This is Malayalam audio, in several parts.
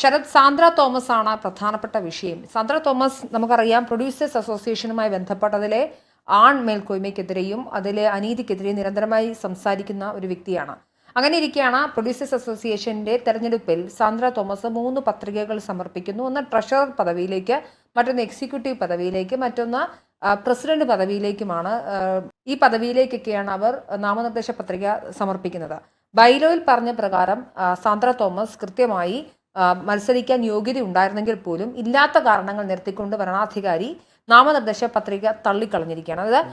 ശരത് സാന്ദ്ര തോമസ് ആണ് പ്രധാനപ്പെട്ട വിഷയം. സാന്ദ്ര തോമസ് നമുക്കറിയാം പ്രൊഡ്യൂസേഴ്സ് അസോസിയേഷനുമായി ബന്ധപ്പെട്ടതിലെ ആൺ മേൽക്കോയ്മയ്ക്കെതിരെയും അതിലെ അനീതിക്കെതിരെയും നിരന്തരമായി സംസാരിക്കുന്ന ഒരു വ്യക്തിയാണ്. അങ്ങനെ ഇരിക്കെയാണ് പ്രൊഡ്യൂസേഴ്സ് അസോസിയേഷന്റെ തെരഞ്ഞെടുപ്പിൽ സാന്ദ്ര തോമസ് മൂന്ന് പത്രികകൾ സമർപ്പിക്കുന്നു. ഒന്ന് ട്രഷറർ പദവിയിലേക്ക് മറ്റൊന്ന് എക്സിക്യൂട്ടീവ് പദവിയിലേക്ക് മറ്റൊന്ന് പ്രസിഡന്റ് പദവിയിലേക്കുമാണ്. ഈ പദവിയിലേക്കൊക്കെയാണ് അവർ നാമനിർദ്ദേശ പത്രിക സമർപ്പിക്കുന്നത്. ബൈലോയിൽ പറഞ്ഞ പ്രകാരം സാന്ദ്ര തോമസ് കൃത്യമായി മത്സരിക്കാൻ യോഗ്യത ഉണ്ടായിരുന്നെങ്കിൽ പോലും ഇല്ലാത്ത കാരണങ്ങൾ നിർത്തിക്കൊണ്ട് ഭരണാധികാരി നാമനിർദ്ദേശ പത്രിക തള്ളിക്കളഞ്ഞിരിക്കുകയാണ്. അതായത്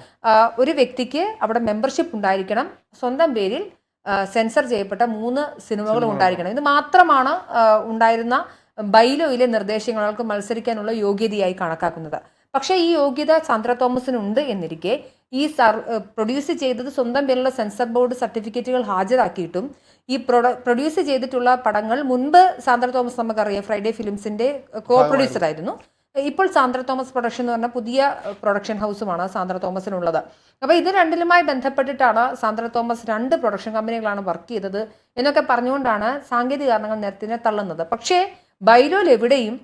ഒരു വ്യക്തിക്ക് അവിടെ മെമ്പർഷിപ്പ് ഉണ്ടായിരിക്കണം. സ്വന്തം പേരിൽ സെൻസർ ചെയ്യപ്പെട്ട മൂന്ന് സിനിമകൾ ഉണ്ടായിരിക്കണം. ഇത് മാത്രമാണ് ഉണ്ടായിരുന്ന ബൈലോയിലെ നിർദ്ദേശങ്ങൾക്ക് മത്സരിക്കാനുള്ള യോഗ്യതയായി കണക്കാക്കുന്നത്. പക്ഷേ ഈ യോഗ്യത സാന്ദ്ര തോമസിനുണ്ട് എന്നിരിക്കെ ഈ സർ പ്രൊഡ്യൂസ് ചെയ്തത് സ്വന്തം പേരിലുള്ള സെൻസർ ബോർഡ് സർട്ടിഫിക്കറ്റുകൾ ഹാജരാക്കിയിട്ടും ഈ പ്രൊഡ പ്രൊഡ്യൂസ് ചെയ്തിട്ടുള്ള പടങ്ങൾ മുൻപ് സാന്ദ്ര തോമസ് നമുക്കറിയാം ഫ്രൈഡേ ഫിലിംസിന്റെ കോ പ്രൊഡ്യൂസർ ആയിരുന്നു. ഇപ്പോൾ സാന്ദ്ര തോമസ് പ്രൊഡക്ഷൻ എന്ന് പറഞ്ഞ പുതിയ പ്രൊഡക്ഷൻ ഹൗസുമാണ് സാന്ദ്ര തോമസിനുള്ളത്. അപ്പോൾ ഇത് രണ്ടിലുമായി ബന്ധപ്പെട്ടിട്ടാണ് സാന്ദ്ര തോമസ് രണ്ട് പ്രൊഡക്ഷൻ കമ്പനികളാണ് വർക്ക് ചെയ്തത് എന്നൊക്കെ പറഞ്ഞുകൊണ്ടാണ് സാങ്കേതിക കാരണങ്ങൾ നേരത്തിനെ തള്ളുന്നത്. പക്ഷേ ബൈലോയിൽ എവിടെയും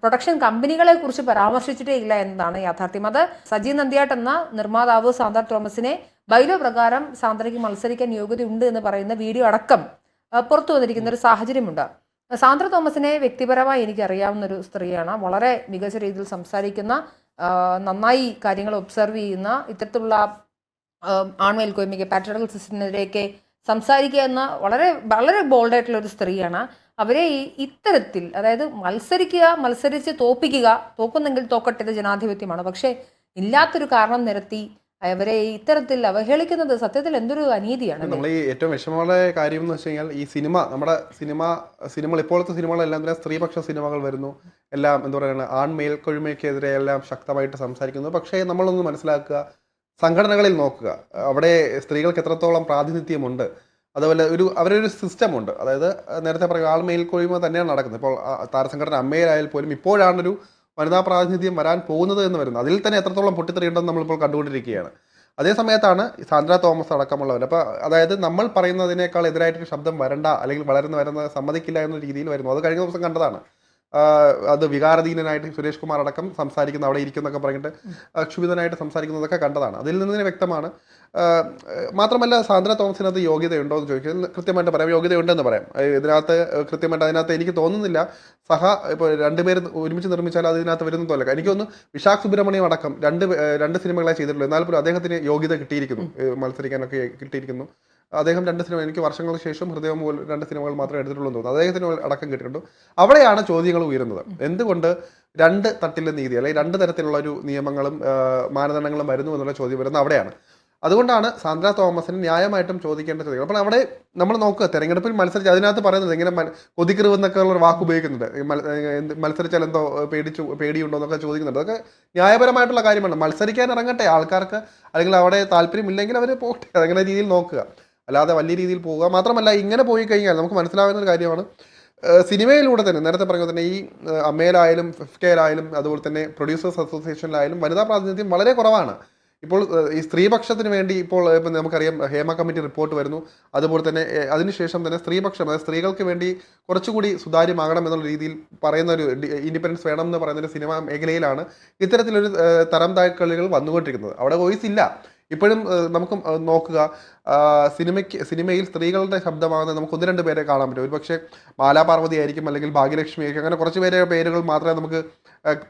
പ്രൊഡക്ഷൻ കമ്പനികളെ കുറിച്ച് പരാമർശിച്ചിട്ടേ ഇല്ല എന്നതാണ് യാഥാർത്ഥ്യം. അത് സജി നന്ദിയാട്ട് എന്ന നിർമ്മാതാവ് സാന്ദ്ര തോമസിനെ ബൈലോ പ്രകാരം സാന്ദ്രയ്ക്ക് മത്സരിക്കാൻ യോഗ്യതയുണ്ട് എന്ന് പറയുന്ന വീഡിയോ അടക്കം പുറത്തു വന്നിരിക്കുന്ന ഒരു സാഹചര്യമുണ്ട്. സാന്ദ്ര തോമസിനെ വ്യക്തിപരമായി എനിക്ക് അറിയാവുന്ന ഒരു സ്ത്രീയാണ്. വളരെ മികച്ച രീതിയിൽ സംസാരിക്കുന്ന നന്നായി കാര്യങ്ങൾ ഒബ്സർവ് ചെയ്യുന്ന ഇത്തരത്തിലുള്ള ആൺമേൽക്കോയ്മയ്ക്ക് പാട്രിയൽ സിസ്റ്റത്തിനെതിരെയൊക്കെ സംസാരിക്കുക എന്ന വളരെ വളരെ ബോൾഡായിട്ടുള്ള ഒരു സ്ത്രീയാണ്. അവരെ ഈ ഇത്തരത്തിൽ അതായത് മത്സരിക്കുക മത്സരിച്ച് തോപ്പിക്കുക തോക്കുന്നെങ്കിൽ തോക്കട്ടെ ജനാധിപത്യമാണ്. പക്ഷേ ഇല്ലാത്തൊരു കാരണം നിരത്തി അവരെ ഇത്തരത്തിൽ അവഹേളിക്കുന്നത് സത്യത്തിൽ എന്തൊരു അനീതിയാണ് നമ്മൾ ഈ ഏറ്റവും വിഷമമുള്ള കാര്യം എന്ന് വെച്ച് കഴിഞ്ഞാൽ ഈ സിനിമ നമ്മുടെ സിനിമ സിനിമകൾ ഇപ്പോഴത്തെ സിനിമകളെല്ലാം തന്നെ സ്ത്രീപക്ഷ സിനിമകൾ വരുന്നു. എല്ലാം എന്താ പറയുക ആൺ മേൽക്കൊഴിമയ്ക്കെതിരെ എല്ലാം ശക്തമായിട്ട് സംസാരിക്കുന്നു. പക്ഷേ നമ്മളൊന്ന് മനസ്സിലാക്കുക സംഘടനകളിൽ നോക്കുക. അവിടെ സ്ത്രീകൾക്ക് എത്രത്തോളം പ്രാതിനിധ്യമുണ്ട്. അതുപോലെ ഒരു അവരൊരു സിസ്റ്റമുണ്ട്. അതായത് നേരത്തെ പറയുക ആൾ മേൽക്കൊഴിമ തന്നെയാണ് നടക്കുന്നത്. ഇപ്പോൾ താരസംഘടന അമ്മയിലായാൽ പോലും ഇപ്പോഴാണ് ഒരു വനിതാ പ്രാതിനിധ്യം വരാൻ പോകുന്നത് എന്ന് വരുന്നത് അതിൽ തന്നെ എത്രത്തോളം പൊട്ടിത്തെറിയുണ്ടെന്ന് നമ്മളിപ്പോൾ കണ്ടുകൊണ്ടിരിക്കുകയാണ്. അതേ സമയത്താണ് സാന്ദ്ര തോമസ് അടക്കമുള്ളവർ. അപ്പോൾ അതായത് നമ്മൾ പറയുന്നതിനേക്കാൾ എതിരായിട്ടൊരു ശബ്ദം വരണ്ട അല്ലെങ്കിൽ വളരുന്ന വരുന്ന സമ്മതിക്കില്ല എന്ന രീതിയിൽ വരുന്നു. അത് കഴിഞ്ഞ ദിവസം കണ്ടതാണ്. അത് വികാരധീനനായിട്ട് സുരേഷ് കുമാർ അടക്കം സംസാരിക്കുന്ന അവിടെ ഇരിക്കുന്നൊക്കെ പറഞ്ഞിട്ട് അക്ഷുഭിതനായിട്ട് ക്ഷുഭിതനായിട്ട് സംസാരിക്കുന്നതൊക്കെ കണ്ടതാണ്. അതിൽ നിന്ന് വ്യക്തമാണ് മാത്രമല്ല സാന്ദ്ര തോമസിനകത്ത് യോഗ്യതയുണ്ടോ എന്ന് ചോദിച്ചാൽ കൃത്യമായിട്ട് പറയാം യോഗ്യതയുണ്ടെന്ന് പറയാം. ഇതിനകത്ത് കൃത്യമായിട്ട് അതിനകത്ത് എനിക്ക് തോന്നുന്നില്ല. സഹ ഇപ്പോൾ രണ്ടുപേരും ഒരുമിച്ച് നിർമ്മിച്ചാൽ അത് ഇതിനകത്ത് വരുന്നതല്ല എനിക്ക് തോന്നുന്നു വിശാഖ് സുബ്രഹ്മണ്യം അടക്കം രണ്ട് രണ്ട് സിനിമകളെ ചെയ്തിട്ടുള്ളൂ. എന്നാൽ പോലും അദ്ദേഹത്തിന് യോഗ്യത കിട്ടിയിരിക്കുന്നു. മത്സരിക്കാനൊക്കെ കിട്ടിയിരിക്കുന്നു. അദ്ദേഹം രണ്ട് സിനിമ എനിക്ക് വർഷങ്ങൾക്ക് ശേഷം ഹൃദയം പോലും രണ്ട് സിനിമകൾ മാത്രമേ എടുത്തിട്ടുള്ളൂ എന്ന് തോന്നുന്നു. അദ്ദേഹത്തിന് അടക്കം കിട്ടിയിട്ടുണ്ട്. അവിടെയാണ് ചോദ്യങ്ങൾ ഉയരുന്നത്. എന്തുകൊണ്ട് രണ്ട് തട്ടിലെ നീതി അല്ലെങ്കിൽ രണ്ട് തരത്തിലുള്ള ഒരു നിയമങ്ങളും മാനദണ്ഡങ്ങളും വരുന്നു എന്നുള്ള ചോദ്യം വരുന്നത് അവിടെയാണ്. അതുകൊണ്ടാണ് സാന്ദ്ര തോമസിന് ന്യായമായിട്ടും ചോദിക്കേണ്ട ചോദ്യങ്ങൾ. അപ്പോൾ അവിടെ നമ്മൾ നോക്കുക തെരഞ്ഞെടുപ്പിൽ മത്സരിച്ച് അതിനകത്ത് പറയുന്നത് ഇങ്ങനെ കൊതിക്കറിവ് എന്നൊക്കെ ഒരു വാക്ക് ഉപയോഗിക്കുന്നുണ്ട്. മത്സരിച്ചാൽ എന്തോ പേടിച്ചു പേടിയുണ്ടോ എന്നൊക്കെ ചോദിക്കുന്നുണ്ട്. അതൊക്കെ ന്യായപരമായിട്ടുള്ള കാര്യമാണ്. മത്സരിക്കാൻ ഇറങ്ങട്ടെ ആൾക്കാർക്ക് അല്ലെങ്കിൽ അവിടെ താല്പര്യമില്ലെങ്കിൽ അവർ പോകട്ടെ അങ്ങനെ രീതിയിൽ നോക്കുക. അല്ലാതെ വലിയ രീതിയിൽ പോവുക. മാത്രമല്ല ഇങ്ങനെ പോയി കഴിഞ്ഞാൽ നമുക്ക് മനസ്സിലാവുന്ന ഒരു കാര്യമാണ്. സിനിമയിലൂടെ തന്നെ നേരത്തെ പറഞ്ഞ തന്നെ ഈ അമ്മയിലായാലും എഫ് കെയിലായാലും അതുപോലെ തന്നെ പ്രൊഡ്യൂസേഴ്സ് അസോസിയേഷനിലായാലും വനിതാ പ്രാതിനിധ്യം വളരെ കുറവാണ്. ഇപ്പോൾ ഈ സ്ത്രീപക്ഷത്തിന് വേണ്ടി ഇപ്പോൾ ഇപ്പം നമുക്കറിയാം ഹേമ കമ്മിറ്റി റിപ്പോർട്ട് വരുന്നു. അതുപോലെ തന്നെ അതിനുശേഷം തന്നെ സ്ത്രീപക്ഷം അതായത് സ്ത്രീകൾക്ക് വേണ്ടി കുറച്ചുകൂടി സുതാര്യമാകണം എന്നുള്ള രീതിയിൽ പറയുന്ന ഒരു ഇൻഡിപെൻഡൻസ് വേണം എന്ന് പറയുന്ന ഒരു സിനിമ മേഖലയിലാണ് ഇത്തരത്തിലൊരു തരം താഴ്ക്കളികൾ വന്നുകൊണ്ടിരിക്കുന്നത്. അവിടെ വോയിസ് ഇല്ല. ഇപ്പോഴും നമുക്ക് നോക്കുക. സിനിമയ്ക്ക് സിനിമയിൽ സ്ത്രീകളുടെ ശബ്ദമാകുന്ന നമുക്ക് ഒന്ന് രണ്ട് പേരെ കാണാൻ പറ്റും. ഒരുപക്ഷെ മാലാപാർവതി ആയിരിക്കും അല്ലെങ്കിൽ ഭാഗ്യലക്ഷ്മി ആയിരിക്കും. അങ്ങനെ കുറച്ച് പേരെ പേരുകൾ മാത്രമേ നമുക്ക്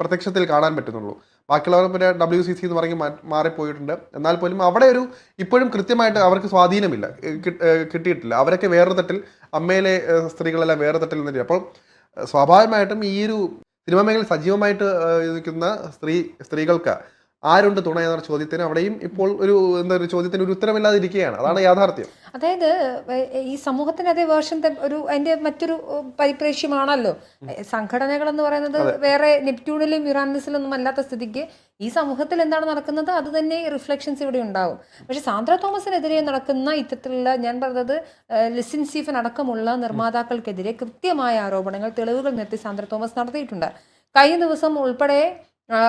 പ്രത്യക്ഷത്തിൽ കാണാൻ പറ്റുന്നുള്ളൂ. ബാക്കിയുള്ളവർ പിന്നെ ഡബ്ല്യു സി സി എന്ന് പറഞ്ഞ് മാറിപ്പോയിട്ടുണ്ട്. എന്നാൽ പോലും അവിടെ ഒരു ഇപ്പോഴും കൃത്യമായിട്ട് അവർക്ക് സ്വാധീനമില്ല. കിട്ടിയിട്ടില്ല. അവരൊക്കെ വേറെ തട്ടിൽ അമ്മയിലെ സ്ത്രീകളെല്ലാം വേറെ തട്ടിൽ നിന്നിട്ട് അപ്പോൾ സ്വാഭാവികമായിട്ടും ഈ ഒരു സിനിമ മേഖല സജീവമായിട്ട് നിൽക്കുന്ന സ്ത്രീ സ്ത്രീകൾക്ക് ആരുണ്ട് തുണ എന്ന ചോദ്യത്തിന്? അവിടെയും ഇപ്പോൾ ഒരു എന്താ ഒരു ചോദ്യത്തിന് ഒരു ഉത്തരമില്ലാതിരിക്കുകയാണ്. അതാണ് യാഥാർത്ഥ്യം. അതായത് ഈ സമൂഹത്തിന്റെ അതേ വേർഷൻ ഒരു അതിന്റെ മറ്റൊരു പരിപ്രേക്ഷ്യമാണല്ലോ. സംഘടനകൾ എന്ന് പറയുന്നത് വേറെ നെപ്റ്റ്യൂണിലും യുറാനിസിലും ഒന്നും അല്ലാത്ത സ്ഥിതിക്ക് ഈ സമൂഹത്തിൽ എന്താണ് നടക്കുന്നത്? അത് തന്നെ റിഫ്ലക്ഷൻസ് ഇവിടെ ഉണ്ടാവും. പക്ഷെ സാന്ദ്ര തോമസിനെതിരെ നടക്കുന്ന ഇത്തരത്തിലുള്ള ഞാൻ പറഞ്ഞത് ലിസിൻ സീഫൻ അടക്കമുള്ള നിർമ്മാതാക്കൾക്കെതിരെ കൃത്യമായ ആരോപണങ്ങൾ തെളിവുകൾ നിർത്തി സാന്ദ്ര തോമസ് നടത്തിയിട്ടുണ്ട്. കഴിഞ്ഞ ദിവസം ഉൾപ്പെടെ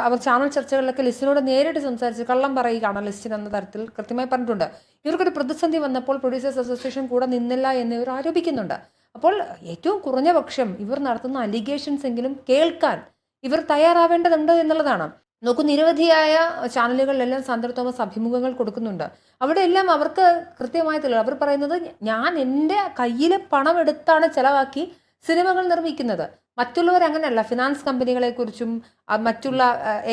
അവർ ചാനൽ ചർച്ചകളിലൊക്കെ ലിസ്റ്റിനോട് നേരിട്ട് സംസാരിച്ച് കള്ളം പറയുകയാണ് ലിസ്റ്റിൻ എന്ന തരത്തിൽ കൃത്യമായി പറഞ്ഞിട്ടുണ്ട്. ഇവർക്കൊരു പ്രതിസന്ധി വന്നപ്പോൾ പ്രൊഡ്യൂസേഴ്സ് അസോസിയേഷൻ കൂടെ നിന്നില്ല എന്നിവർ ആരോപിക്കുന്നുണ്ട്. അപ്പോൾ ഏറ്റവും കുറഞ്ഞ പക്ഷം ഇവർ നടത്തുന്ന അലിഗേഷൻസ് എങ്കിലും കേൾക്കാൻ ഇവർ തയ്യാറാവേണ്ടതുണ്ട് എന്നുള്ളതാണ്. നോക്കൂ നിരവധിയായ ചാനലുകളിലെല്ലാം സാന്ദ്ര തോമസ് അഭിമുഖങ്ങൾ കൊടുക്കുന്നുണ്ട്. അവിടെ എല്ലാം അവർക്ക് കൃത്യമായി തെളിവ് അവർ പറയുന്നത് ഞാൻ എന്റെ കയ്യിലെ പണം എടുത്താണ് ചെലവാക്കി സിനിമകൾ നിർമ്മിക്കുന്നത്. മറ്റുള്ളവർ അങ്ങനെയല്ല. ഫിനാൻസ് കമ്പനികളെക്കുറിച്ചും മറ്റുള്ള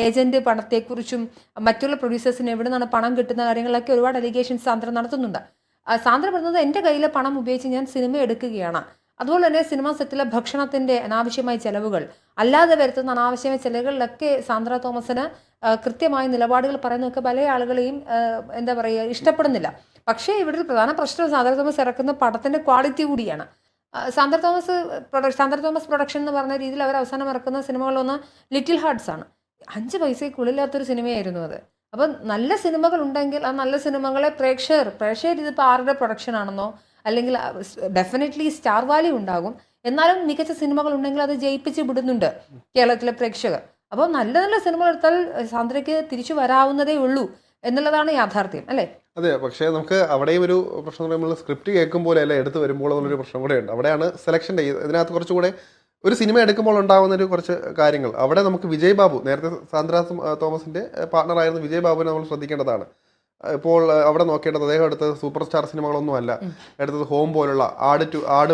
ഏജന്റ് പണത്തെക്കുറിച്ചും മറ്റുള്ള പ്രൊഡ്യൂസേഴ്സിന് എവിടെ നിന്നാണ് പണം കിട്ടുന്ന കാര്യങ്ങളൊക്കെ ഒരുപാട് അലിഗേഷൻസ് സാന്ദ്ര നടത്തുന്നുണ്ട്. സാന്ദ്ര പറയുന്നത് എന്റെ കയ്യിലെ പണം ഉപയോഗിച്ച് ഞാൻ സിനിമ എടുക്കുകയാണ്. അതുപോലെ തന്നെ സിനിമാ സെറ്റിലെ ഭക്ഷണത്തിന്റെ അനാവശ്യമായ ചെലവുകൾ. അല്ലാതെ വരുത്തുന്ന അനാവശ്യമായ ചെലവുകളിലൊക്കെ സാന്ദ്ര തോമസിന് കൃത്യമായ നിലപാടുകൾ പറയുന്നതൊക്കെ പല ആളുകളെയും എന്താ പറയുക ഇഷ്ടപ്പെടുന്നില്ല. പക്ഷേ ഇവിടെ ഒരു പ്രധാന പ്രശ്നം സാന്ദ്ര തോമസ് ഇറക്കുന്ന പടത്തിന്റെ ക്വാളിറ്റി കൂടിയാണ്. ആ, സാന്ദ്ര തോമസ് പ്രൊഡക്ഷൻ സാന്ദർ തോമസ് പ്രൊഡക്ഷൻ എന്ന് പറഞ്ഞ രീതിയിൽ അവർ അവസാനം ഇറക്കുന്ന സിനിമകളൊന്ന് ലിറ്റിൽ ഹാർട്സ് ആണ്. അഞ്ച് പൈസയ്ക്കുള്ളില്ലാത്തൊരു സിനിമയായിരുന്നു അത്. അപ്പം നല്ല സിനിമകൾ ഉണ്ടെങ്കിൽ ആ നല്ല സിനിമകളെ പ്രേക്ഷകർ പ്രേക്ഷകർ ഇതിപ്പോൾ ആരുടെ പ്രൊഡക്ഷൻ ആണെന്നോ അല്ലെങ്കിൽ ഡെഫിനറ്റ്ലി സ്റ്റാർ വാല്യൂ ഉണ്ടാകും. എന്നാലും മികച്ച സിനിമകൾ ഉണ്ടെങ്കിൽ അത് ജയിപ്പിച്ച് വിടുന്നുണ്ട് കേരളത്തിലെ പ്രേക്ഷകർ. അപ്പോൾ നല്ല നല്ല സിനിമകൾ എടുത്താൽ സാന്ദ്രയ്ക്ക് തിരിച്ചു വരാവുന്നതേ ഉള്ളൂ. എന്നുള്ളതാണ് യാഥാർത്ഥ്യം അല്ലേ? അതെ പക്ഷേ നമുക്ക് അവിടെയും ഒരു പ്രശ്നം പറയുമ്പോൾ സ്ക്രിപ്റ്റ് പോലെ അല്ല എടുത്ത് വരുമ്പോൾ എന്നുള്ളൊരു പ്രശ്നം കൂടെ ഉണ്ട്. അവിടെയാണ് സെലക്ഷന്റെ ഇതിനകത്ത് കുറച്ചുകൂടെ ഒരു സിനിമ എടുക്കുമ്പോൾ ഉണ്ടാകുന്ന ഒരു കുറച്ച് കാര്യങ്ങൾ. അവിടെ നമുക്ക് വിജയ് ബാബു നേരത്തെ സാന്ദ്ര തോമസിന്റെ പാർട്ണറായിരുന്ന വിജയ് ബാബുവിനെ നമ്മൾ ശ്രദ്ധിക്കേണ്ടതാണ്. ഇപ്പോൾ അവിടെ നോക്കേണ്ടത് അദ്ദേഹം എടുത്തത് സൂപ്പർ സ്റ്റാർ സിനിമകളൊന്നും അല്ല എടുത്തത് ഹോം പോലുള്ള ആട് ടു ആട്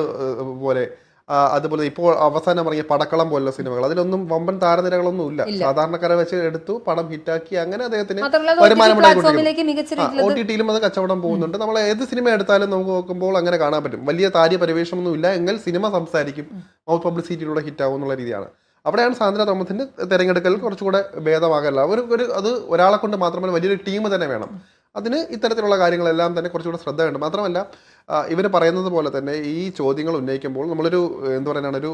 പോലെ അതുപോലെ ഇപ്പോൾ അവസാനം ഇറങ്ങിയ പടക്കളം പോലുള്ള സിനിമകൾ. അതിലൊന്നും വമ്പൻ താരനിരകളൊന്നും ഇല്ല. സാധാരണക്കാരെ വെച്ച് എടുത്തു പടം ഹിറ്റാക്കി അങ്ങനെ അദ്ദേഹത്തിന് ഒ അത് ടി ടിയിലും അത് കച്ചവടം പോകുന്നുണ്ട്. നമ്മൾ ഏത് സിനിമ എടുത്താലും നമുക്ക് നോക്കുമ്പോൾ അങ്ങനെ കാണാൻ പറ്റും. വലിയ താര്യ പരിവേഷമൊന്നും ഇല്ല. എങ്കിൽ സിനിമ സംസാരിക്കും. മൗത്ത് പബ്ലിസിറ്റിയിലൂടെ ഹിറ്റ് ആവും എന്നുള്ള രീതിയാണ്. അവിടെയാണ് സാന്ദ്ര തോമസിന്റെ തെരഞ്ഞെടുക്കൽ കുറച്ചുകൂടെ ഭേദമാകല്ല. ഒരു ഒരു അത് ഒരാളെ കൊണ്ട് മാത്രമല്ല വലിയൊരു ടീം തന്നെ വേണം. അതിന് ഇത്തരത്തിലുള്ള കാര്യങ്ങളെല്ലാം തന്നെ കുറച്ചുകൂടെ ശ്രദ്ധ വേണം. മാത്രമല്ല ഇവർ പറയുന്നത് പോലെ തന്നെ ഈ ചോദ്യങ്ങൾ ഉന്നയിക്കുമ്പോൾ നമ്മളൊരു എന്ത് പറയുന്നതാണ് ഒരു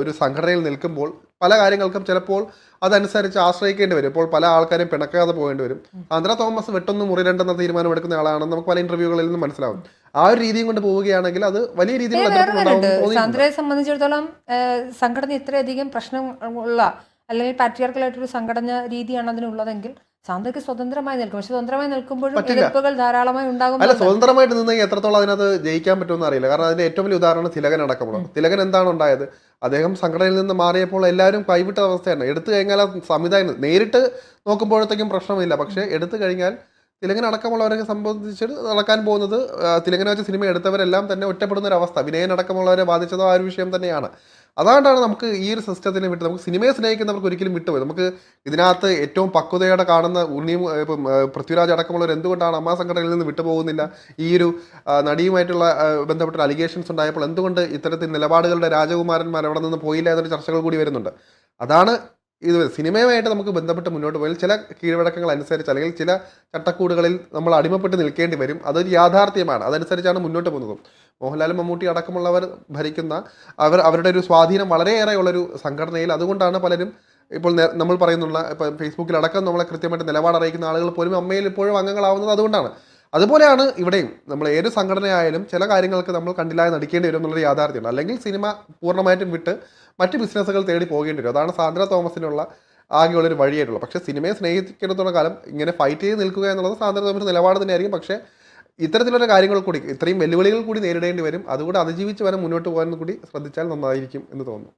ഒരു സംഘടനയിൽ നിൽക്കുമ്പോൾ പല കാര്യങ്ങൾക്കും ചിലപ്പോൾ അതനുസരിച്ച് ആശ്രയിക്കേണ്ടി വരും. ഇപ്പോൾ പല ആൾക്കാരും പിണക്കാതെ പോകേണ്ടി വരും. ആന്ധ്ര തോമസ് വെട്ടൊന്ന് മുറിയിടേണ്ടെന്ന തീരുമാനം എടുക്കുന്ന ആളാണെന്ന് നമുക്ക് പല ഇന്റർവ്യൂകളിൽ നിന്ന് മനസ്സിലാവും. ആ ഒരു രീതിയും കൊണ്ട് പോവുകയാണെങ്കിൽ അത് വലിയ രീതിയിൽ ആന്ധ്രയെ സംബന്ധിച്ചിടത്തോളം സംഘടന ഇത്രയധികം പ്രശ്നമുള്ള അല്ലെങ്കിൽ പാട്രിയാർക്കലായിട്ടൊരു സംഘടന രീതിയാണ് അതിനുള്ളതെങ്കിൽ സാന്ദ്രയ്ക്ക് സ്വതന്ത്രമായി നിൽക്കും. പക്ഷെ സ്വതന്ത്രമായി നിൽക്കുമ്പോഴും. എതിർപ്പുകൾ ധാരാളമായി ഉണ്ടാകും അല്ല സ്വതന്ത്രമായിട്ട് നിന്ന് എത്രത്തോളം അതിനകത്ത് ജയിക്കാൻ പറ്റുമെന്ന് അറിയില്ല. കാരണം അതിന്റെ ഏറ്റവും വലിയ ഉദാഹരണം തിലകൻ അടക്കമുള്ള. തിലകൻ എന്താണ് ഉണ്ടായത്? അദ്ദേഹം സംഘടനയിൽ നിന്ന് മാറിയപ്പോൾ എല്ലാവരും കൈവിട്ട അവസ്ഥയാണ്. എടുത്തു കഴിഞ്ഞാൽ സംവിധാനം നേരിട്ട് നോക്കുമ്പോഴത്തേക്കും പ്രശ്നമില്ല. പക്ഷേ എടുത്തു കഴിഞ്ഞാൽ തിലകൻ അടക്കമുള്ളവരെ സംബന്ധിച്ച് നടക്കാൻ പോകുന്നത് തിലകനെ വെച്ച് സിനിമ എടുത്തവരെല്ലാം തന്നെ ഒറ്റപ്പെടുന്ന ഒരു അവസ്ഥ വിനയൻ അടക്കമുള്ളവരെ ബാധിച്ചതോ ആ ഒരു വിഷയം തന്നെയാണ്. അതുകൊണ്ടാണ് നമുക്ക് ഈ ഒരു സിസ്റ്റത്തിനെ വിട്ട് നമുക്ക് സിനിമയെ സ്നേഹിക്കുന്നവർക്ക് ഒരിക്കലും വിട്ടുപോയി. നമുക്ക് ഇതിനകത്ത് ഏറ്റവും പക്വതയോടെ കാണുന്ന ഉണ്ണിയും ഇപ്പം പൃഥ്വിരാജ് അടക്കമുള്ളവർ എന്തുകൊണ്ടാണ് അമ്മ സംഘടനയിൽ നിന്ന് വിട്ടുപോകുന്നില്ല? ഈ ഒരു നടിയുമായിട്ടുള്ള ബന്ധപ്പെട്ട അലിഗേഷൻസ് ഉണ്ടായപ്പോൾ എന്തുകൊണ്ട് ഇത്തരത്തിൽ നിലപാടുകളുടെ രാജകുമാരന്മാർ അവിടെ നിന്ന് പോയില്ല എന്നൊരു ചർച്ചകൾ കൂടി വരുന്നുണ്ട്. അതാണ് ഇത് സിനിമയുമായിട്ട് നമുക്ക് ബന്ധപ്പെട്ട് മുന്നോട്ട് പോയാൽ ചില കീഴ്വഴക്കങ്ങൾ അനുസരിച്ച് അല്ലെങ്കിൽ ചില ചട്ടക്കൂടുകളിൽ നമ്മൾ അടിമപ്പെട്ട് നിൽക്കേണ്ടി വരും. അതൊരു യാഥാർത്ഥ്യമാണ്. അതനുസരിച്ചാണ് മുന്നോട്ട് പോകുന്നത്. മോഹൻലാലും മമ്മൂട്ടി അടക്കമുള്ളവർ ഭരിക്കുന്ന അവർ അവരുടെ ഒരു സ്വാധീനം വളരെയേറെ ഉള്ളൊരു സംഘടനയിൽ അതുകൊണ്ടാണ് പലരും ഇപ്പോൾ നമ്മൾ പറയുന്നുള്ള ഇപ്പോൾ ഫേസ്ബുക്കിൽ അടക്കം നമ്മളെ കൃത്യമായിട്ട് നിലപാട് അറിയിക്കുന്ന ആളുകൾ പോലും അമ്മയിൽ ഇപ്പോഴും അംഗങ്ങളാവുന്നത് അതുകൊണ്ടാണ്. അതുപോലെയാണ് ഇവിടെയും നമ്മൾ ഏത് സംഘടനയായാലും ചില കാര്യങ്ങൾക്ക് നമ്മൾ കണ്ടില്ലാതെ നടിക്കേണ്ടി വരും എന്നുള്ളൊരു യാഥാർത്ഥ്യമാണ്. അല്ലെങ്കിൽ സിനിമ പൂർണമായിട്ടും വിട്ട് മറ്റ് ബിസിനസ്സുകൾ തേടി പോകേണ്ടി വരും. അതാണ് സാന്ദ്ര തോമസിനുള്ള ആകെയുള്ളൊരു വഴിയായിട്ടുള്ളത്. പക്ഷേ സിനിമയെ സ്നേഹിക്കുന്നിടത്തോളം കാലം ഇങ്ങനെ ഫൈറ്റ് ചെയ്ത് നിൽക്കുക എന്നുള്ളത് സാന്ദ്ര തോമസിന്റെ നിലപാട് തന്നെയായിരിക്കും. പക്ഷേ ഇത്തരത്തിലുള്ള കാര്യങ്ങൾ കൂടി ഇത്രയും വെല്ലുവിളികൾ കൂടി നേരിടേണ്ടി വരും. അതുകൂടെ അതിജീവിച്ച് വരെ മുന്നോട്ട് പോകാനും കൂടി ശ്രദ്ധിച്ചാൽ നന്നായിരിക്കും എന്ന് തോന്നുന്നു.